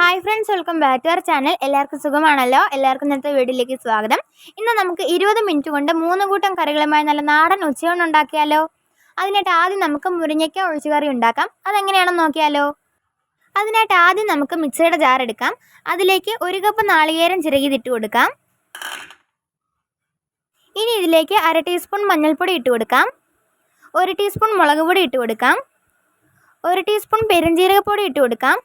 Hi friends welcome back to our channel എല്ലാവർക്കും സുഖമാണല്ലോ? എല്ലാവർക്കും ഇന്നത്തെ വീഡിയോയിലേക്ക് സ്വാഗതം. ഇന്ന് നമുക്ക് ഇരുപത് മിനിറ്റ് കൊണ്ട് മൂന്ന് കൂട്ടം കറികളുമായി നല്ല നാടൻ ഉച്ചയൂണ് ഉണ്ടാക്കിയാലോ? അതിനായിട്ട് ആദ്യം നമുക്ക് മുരിങ്ങയ്ക്ക ഒഴിച്ചുകറി ഉണ്ടാക്കാം. അതെങ്ങനെയാണെന്ന് നോക്കിയാലോ? അതിനായിട്ട് ആദ്യം നമുക്ക് മിക്സിയുടെ ജാർ എടുക്കാം. അതിലേക്ക് ഒരു കപ്പ് നാളികേരം ചിരകിതിട്ട് കൊടുക്കാം. ഇനി ഇതിലേക്ക് അര ടീസ്പൂൺ മഞ്ഞൾപ്പൊടി ഇട്ട് കൊടുക്കാം. ഒരു ടീസ്പൂൺ മുളക് പൊടി ഇട്ട് കൊടുക്കാം. ഒരു ടീസ്പൂൺ പെരുംജീരകപ്പൊടി ഇട്ട് കൊടുക്കാം.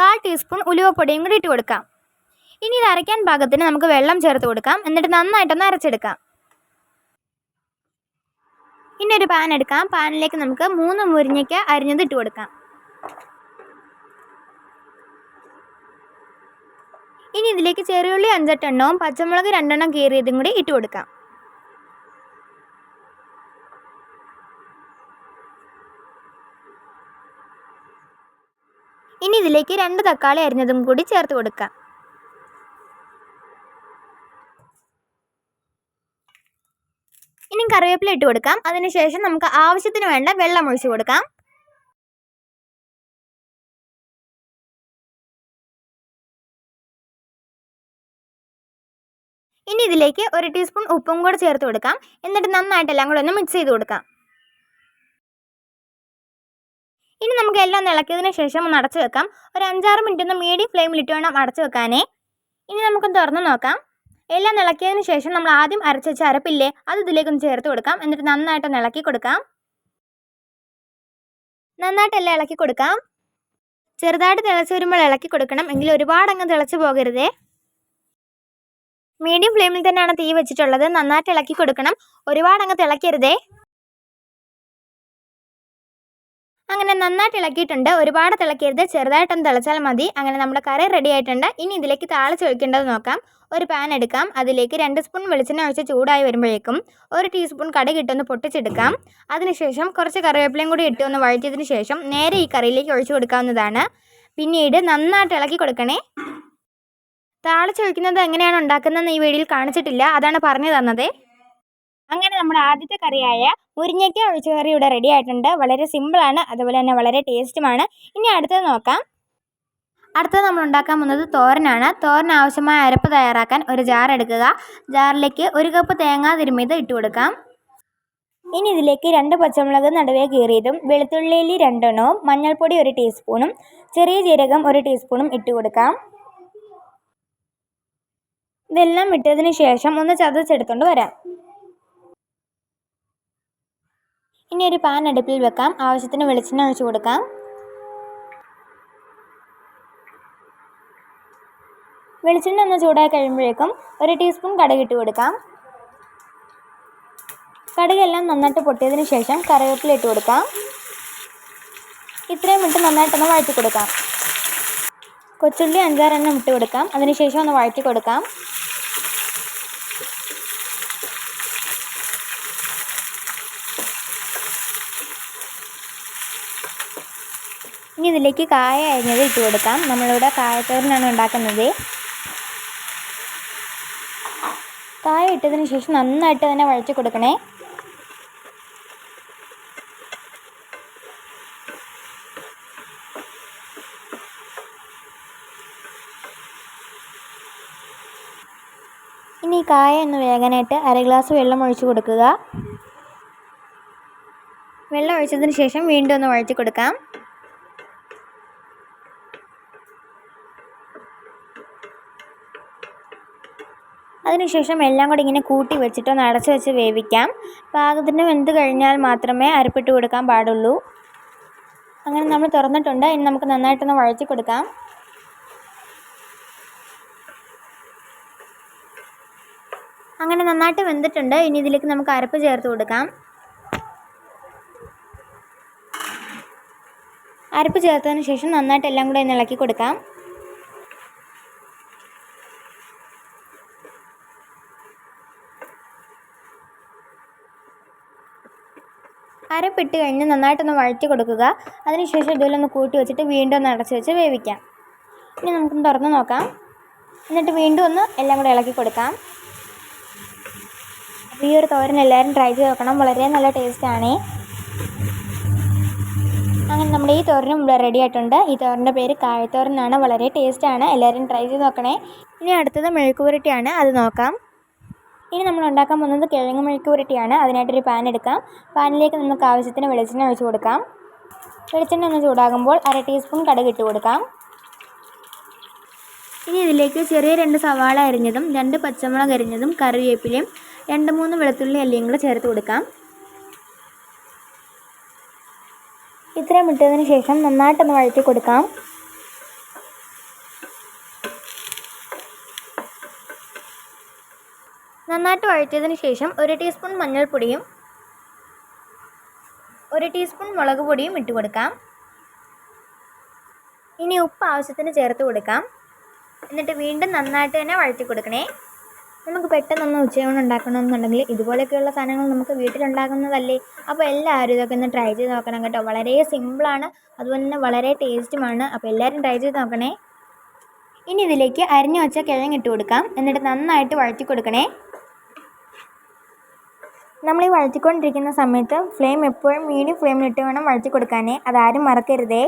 കാൽ ടീസ്പൂൺ ഉലുവപ്പൊടിയും കൂടി ഇട്ട് കൊടുക്കാം. ഇനി ഇത് അരയ്ക്കാൻ പാകത്തിന് നമുക്ക് വെള്ളം ചേർത്ത് കൊടുക്കാം. എന്നിട്ട് നന്നായിട്ടൊന്ന് അരച്ചെടുക്കാം. ഇനി ഒരു പാൻ എടുക്കാം. പാനിലേക്ക് നമുക്ക് മൂന്ന് മുരിങ്ങയ്ക്ക അരിഞ്ഞത് ഇട്ട് കൊടുക്കാം. ഇനി ഇതിലേക്ക് ചെറിയുള്ളി അഞ്ചെട്ടെണ്ണവും പച്ചമുളക് രണ്ടെണ്ണം കീറിയതും കൂടി ഇട്ട് കൊടുക്കാം. ഇനി ഇതിലേക്ക് രണ്ട് തക്കാളി അരിഞ്ഞതും കൂടി ചേർത്ത് കൊടുക്കാം. ഇനി കറിവേപ്പില ഇട്ട് കൊടുക്കാം. അതിനുശേഷം നമുക്ക് ആവശ്യത്തിന് വേണ്ട വെള്ളം ഒഴിച്ചു കൊടുക്കാം. ഇനി ഇതിലേക്ക് ഒരു ടീസ്പൂൺ ഉപ്പും കൂടെ ചേർത്ത് കൊടുക്കാം. എന്നിട്ട് നന്നായിട്ട് എല്ലാം കൂടെ ഒന്ന് മിക്സ് ചെയ്ത് കൊടുക്കാം. ഇനി നമുക്ക് എല്ലാം ഇളക്കിയതിന് ശേഷം ഒന്ന് അടച്ചു വെക്കാം. ഒരു അഞ്ചാറ് മിനിറ്റ് ഒന്ന് മീഡിയം ഫ്ലെയിമിലിട്ട് വേണം അടച്ചു വെക്കാനേ. ഇനി നമുക്കൊന്ന് തുറന്ന് നോക്കാം. എല്ലാം ഇളക്കിയതിന് ശേഷം നമ്മൾ ആദ്യം അരച്ച വെച്ച അരപ്പില്ലേ അത് ഇതിലേക്കൊന്ന് ചേർത്ത് കൊടുക്കാം. എന്നിട്ട് നന്നായിട്ടൊന്ന് ഇളക്കി കൊടുക്കാം. നന്നായിട്ട് എല്ലാം ഇളക്കി കൊടുക്കാം. ചെറുതായിട്ട് തിളച്ച് വരുമ്പോൾ ഇളക്കി കൊടുക്കണം. എങ്കിൽ ഒരുപാട് അങ്ങ് തിളച്ച് പോകരുതേ. മീഡിയം ഫ്ലെയിമിൽ തന്നെയാണ് തീ വെച്ചിട്ടുള്ളത്. നന്നായിട്ട് ഇളക്കി കൊടുക്കണം. ഒരുപാട് അങ്ങ് തിളക്കരുതേ അങ്ങനെ നന്നായിട്ട് ഇളക്കിയിട്ടുണ്ട്. ഒരുപാട് തിളക്കരുത്. ചെറുതായിട്ടൊന്ന് തിളച്ചാൽ മതി. അങ്ങനെ നമ്മുടെ കറി റെഡി ആയിട്ടുണ്ട്. ഇനി ഇതിലേക്ക് താളിച്ച് ഒഴിക്കേണ്ടത് നോക്കാം. ഒരു പാൻ എടുക്കാം. അതിലേക്ക് രണ്ട് സ്പൂൺ വെളിച്ചെണ്ണ ഒഴിച്ച് ചൂടായി വരുമ്പോഴേക്കും ഒരു ടീസ്പൂൺ കടുക് ഇട്ടൊന്ന് പൊട്ടിച്ചെടുക്കാം. അതിനുശേഷം കുറച്ച് കറിവേപ്പിലയും കൂടി ഇട്ട് ഒന്ന് വഴറ്റിയതിന് ശേഷം നേരെ ഈ കറിയിലേക്ക് ഒഴിച്ചു കൊടുക്കാവുന്നതാണ്. പിന്നീട് നന്നായിട്ട് ഇളക്കി കൊടുക്കണേ. താളിച്ചൊഴിക്കുന്നത് എങ്ങനെയാണ് ഉണ്ടാക്കുന്നതെന്ന് ഈ വീഡിയോയിൽ കാണിച്ചിട്ടില്ല. അതാണ് പറഞ്ഞു തന്നത്. അങ്ങനെ നമ്മുടെ ആദ്യത്തെ കറിയായ മുരിങ്ങയ്ക്ക ഒഴിച്ചു കറി ഇവിടെ റെഡി ആയിട്ടുണ്ട്. വളരെ സിമ്പിളാണ് അതുപോലെ തന്നെ വളരെ ടേസ്റ്റുമാണ് ഇനി അടുത്തത് നോക്കാം. അടുത്തത് നമ്മൾ ഉണ്ടാക്കാൻ പോകുന്നത് തോരനാണ്. തോരൻ ആവശ്യമായ അരപ്പ് തയ്യാറാക്കാൻ ഒരു ജാർ എടുക്കുക. ജാറിലേക്ക് ഒരു കപ്പ് തേങ്ങ തിരുമ്മിയത് ഇട്ട് കൊടുക്കാം. ഇനി ഇതിലേക്ക് രണ്ട് പച്ചമുളക് നടുവേ കീറിയതും വെളുത്തുള്ളിയിൽ രണ്ടെണ്ണവും മഞ്ഞൾപ്പൊടി ഒരു ടീസ്പൂണും ചെറിയ ജീരകം ഒരു ടീസ്പൂണും ഇട്ട് കൊടുക്കാം. ഇതെല്ലാം ഇട്ടതിന് ശേഷം ഒന്ന് ചതച്ചെടുത്തുകൊണ്ട് വരാം. ഇനി ഒരു പാൻ അടുപ്പിൽ വെക്കാം. ആവശ്യത്തിന് വെളിച്ചെണ്ണ ഒഴിച്ചു കൊടുക്കാം. വെളിച്ചെണ്ണ ഒന്ന് ചൂടായി കഴിയുമ്പോഴേക്കും ഒരു ടീസ്പൂൺ കടുക് ഇട്ട് കൊടുക്കാം. കടുകെല്ലാം നന്നായിട്ട് പൊട്ടിയതിന് ശേഷം കറിവേപ്പില ഇട്ട് കൊടുക്കാം. ഇത്രയും ഇട്ട് നന്നായിട്ടൊന്ന് വഴറ്റി കൊടുക്കാം. കൊച്ചുള്ളി അഞ്ചാറെണ്ണം ഇട്ട് കൊടുക്കാം. അതിനുശേഷം ഒന്ന് വഴറ്റി കൊടുക്കാം. ഇനി ഇതിലേക്ക് കായ അരിഞ്ഞത് ഇട്ട് കൊടുക്കാം. നമ്മളിവിടെ കായത്തോരനാണ് ഉണ്ടാക്കുന്നത്. കായ ഇട്ടതിന് ശേഷം നന്നായിട്ട് തന്നെ വഴറ്റി കൊടുക്കണേ. ഇനി കായ ഒന്ന് വേകാനായിട്ട് അര ഗ്ലാസ് വെള്ളം ഒഴിച്ച് കൊടുക്കുക. വെള്ളം ഒഴിച്ചതിന് ശേഷം വീണ്ടും ഒന്ന് വഴറ്റി കൊടുക്കാം. അതിനുശേഷം എല്ലാം കൂടി ഇങ്ങനെ കൂട്ടി വെച്ചിട്ട് നടച്ച് വെച്ച് വേവിക്കാം. പാകത്തിന് വെന്ത് കഴിഞ്ഞാൽ മാത്രമേ അരപ്പിട്ട് കൊടുക്കാൻ പാടുള്ളൂ. അങ്ങനെ നമ്മൾ തുറന്നിട്ടുണ്ട്. ഇനി നമുക്ക് നന്നായിട്ടൊന്ന് വഴറ്റി കൊടുക്കാം. അങ്ങനെ നന്നായിട്ട് വെന്തിട്ടുണ്ട്. ഇനി ഇതിലേക്ക് നമുക്ക് അരപ്പ് ചേർത്ത് കൊടുക്കാം. അരപ്പ് ചേർത്തതിന് ശേഷം നന്നായിട്ട് എല്ലാം കൂടെ ഒന്ന് ഇളക്കി കൊടുക്കാം. അരപ്പിട്ട് കഴിഞ്ഞ് നന്നായിട്ടൊന്ന് വഴറ്റി കൊടുക്കുക. അതിനുശേഷം ഇതുപോലെ ഒന്ന് കൂട്ടി വെച്ചിട്ട് വീണ്ടും ഒന്ന് അടച്ച് വെച്ച് വേവിക്കാം. ഇനി നമുക്കൊന്ന് തുറന്ന് നോക്കാം. എന്നിട്ട് വീണ്ടും ഒന്ന് എല്ലാം കൂടെ ഇളക്കി കൊടുക്കാം. ഈ ഒരു തോരൻ എല്ലാവരും ട്രൈ ചെയ്ത് നോക്കണം. വളരെ നല്ല ടേസ്റ്റാണേ അങ്ങനെ നമ്മുടെ ഈ തോരനും ഇവിടെ റെഡി ആയിട്ടുണ്ട്. ഈ തോരന്റെ പേര് കായത്തോരനാണ് വളരെ ടേസ്റ്റാണ് എല്ലാവരും ട്രൈ ചെയ്ത് നോക്കണേ. ഇനി അടുത്തത് മെഴുക്കുപുരട്ടിയാണ്. അത് നോക്കാം. ഇനി നമ്മൾ ഉണ്ടാക്കാൻ പോകുന്നത് കിഴങ്ങ് മെഴുക്ക് പുരട്ടിയാണ്. അതിനായിട്ടൊരു പാൻ എടുക്കാം. പാനിലേക്ക് നമുക്ക് ആവശ്യത്തിന് വെളിച്ചെണ്ണ ഒഴിച്ച് കൊടുക്കാം. വെളിച്ചെണ്ണ ഒന്ന് ചൂടാകുമ്പോൾ അര ടീസ്പൂൺ കടുക് ഇട്ട് കൊടുക്കാം. ഇനി ഇതിലേക്ക് ചെറിയ രണ്ട് സവാള അരിഞ്ഞതും രണ്ട് പച്ചമുളക് അരിഞ്ഞതും കറിവേപ്പിലയും രണ്ട് മൂന്ന് വെളുത്തുള്ളി അല്ലിയും കൂടെ ചേർത്ത് കൊടുക്കാം. ഇത്രയും ഇട്ടതിന് ശേഷം നന്നായിട്ടൊന്ന് വഴറ്റി കൊടുക്കാം. നന്നായിട്ട് വഴറ്റിയതിന് ശേഷം ഒരു ടീസ്പൂൺ മഞ്ഞൾപ്പൊടിയും ഒരു ടീസ്പൂൺ മുളക് പൊടിയും ഇട്ട് കൊടുക്കാം. ഇനി ഉപ്പ് ആവശ്യത്തിന് ചേർത്ത് കൊടുക്കാം. എന്നിട്ട് വീണ്ടും നന്നായിട്ട് തന്നെ വഴറ്റി കൊടുക്കണേ. നമുക്ക് പെട്ടെന്നൊന്ന് ഉച്ചയൂണ് ഉണ്ടാക്കണമെന്നുണ്ടെങ്കിൽ ഇതുപോലെയൊക്കെയുള്ള സാധനങ്ങൾ നമുക്ക് വീട്ടിലുണ്ടാക്കുന്നതല്ലേ? അപ്പോൾ എല്ലാവരും ഇതൊക്കെ ഒന്ന് ട്രൈ ചെയ്ത് നോക്കണം കേട്ടോ. വളരെ സിമ്പിളാണ് അതുപോലെ തന്നെ വളരെ ടേസ്റ്റുമാണ് അപ്പോൾ എല്ലാവരും ട്രൈ ചെയ്ത് നോക്കണേ. ഇനി ഇതിലേക്ക് അരിഞ്ഞു വെച്ച കിഴങ്ങ് ഇട്ട് കൊടുക്കാം. എന്നിട്ട് നന്നായിട്ട് വഴറ്റി കൊടുക്കണേ. നമ്മൾ ഈ വഴറ്റിക്കൊണ്ടിരിക്കുന്ന സമയത്ത് ഫ്ലെയിം എപ്പോഴും മീഡിയം ഫ്ലെയിമിലിട്ട് വേണം വഴറ്റി കൊടുക്കാനേ. അതാരും മറക്കരുതേ.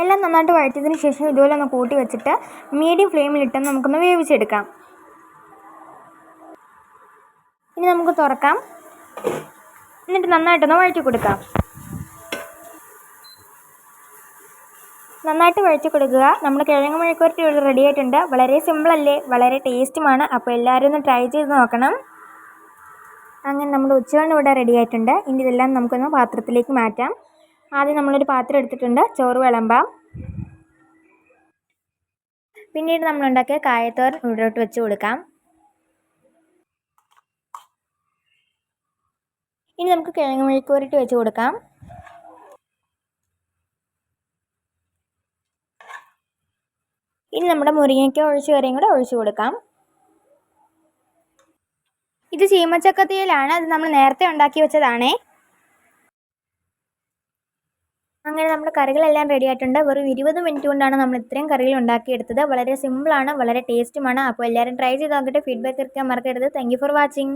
എല്ലാം നന്നായിട്ട് വഴറ്റിയതിന് ശേഷം ഇതുപോലെ ഒന്ന് കൂട്ടി വെച്ചിട്ട് മീഡിയം ഫ്ലെയിമിലിട്ട് നമുക്കൊന്ന് വേവിച്ചെടുക്കാം. ഇനി നമുക്ക് തുറക്കാം. എന്നിട്ട് നന്നായിട്ടൊന്ന് വഴറ്റി കൊടുക്കാം. നന്നായിട്ട് വഴറ്റി കൊടുക്കുക. നമ്മുടെ കിഴങ്ങ് മെഴുക്കുവരട്ടി ഇവിടെ റെഡി ആയിട്ടുണ്ട്. വളരെ സിമ്പിളല്ലേ വളരെ ടേസ്റ്റുമാണ് അപ്പോൾ എല്ലാവരും ഒന്ന് ട്രൈ ചെയ്ത് നോക്കണം. അങ്ങനെ നമ്മുടെ ഉച്ചയൂണ് ഇവിടെ റെഡി ആയിട്ടുണ്ട്. ഇനി ഇതെല്ലാം നമുക്കൊന്ന് പാത്രത്തിലേക്ക് മാറ്റാം. ആദ്യം നമ്മളൊരു പാത്രം എടുത്തിട്ടുണ്ട്. ചോറ് വിളമ്പാം. പിന്നീട് നമ്മൾ ഉണ്ടാക്കിയ കായത്തോരൻ ഇവിടോട്ട് വെച്ച് കൊടുക്കാം. ഇനി നമുക്ക് കിഴങ്ങ് മെഴുക്കുവരട്ടി വെച്ച് കൊടുക്കാം. ഇനി നമ്മുടെ മുരിങ്ങയ്ക്ക ഒഴിച്ച് കറിയും കൂടെ ഒഴിച്ചു കൊടുക്കാം. ഇത് ചീമച്ചക്കത്തിയിലാണ്. അത് നമ്മൾ നേരത്തെ ഉണ്ടാക്കി വെച്ചതാണേ. അങ്ങനെ നമ്മുടെ കറികളെല്ലാം റെഡി ആയിട്ടുണ്ട്. വെറും ഇരുപത് മിനിറ്റ് കൊണ്ടാണ് നമ്മൾ ഇത്രയും കറികൾ ഉണ്ടാക്കിയെടുത്തത്. വളരെ സിമ്പിളാണ് വളരെ ടേസ്റ്റുമാണ് അപ്പോൾ എല്ലാവരും ട്രൈ ചെയ്ത് നോക്കിയിട്ട് ഫീഡ്ബാക്ക് ഇരിക്കാൻ മറക്കരുത്. Thank for watching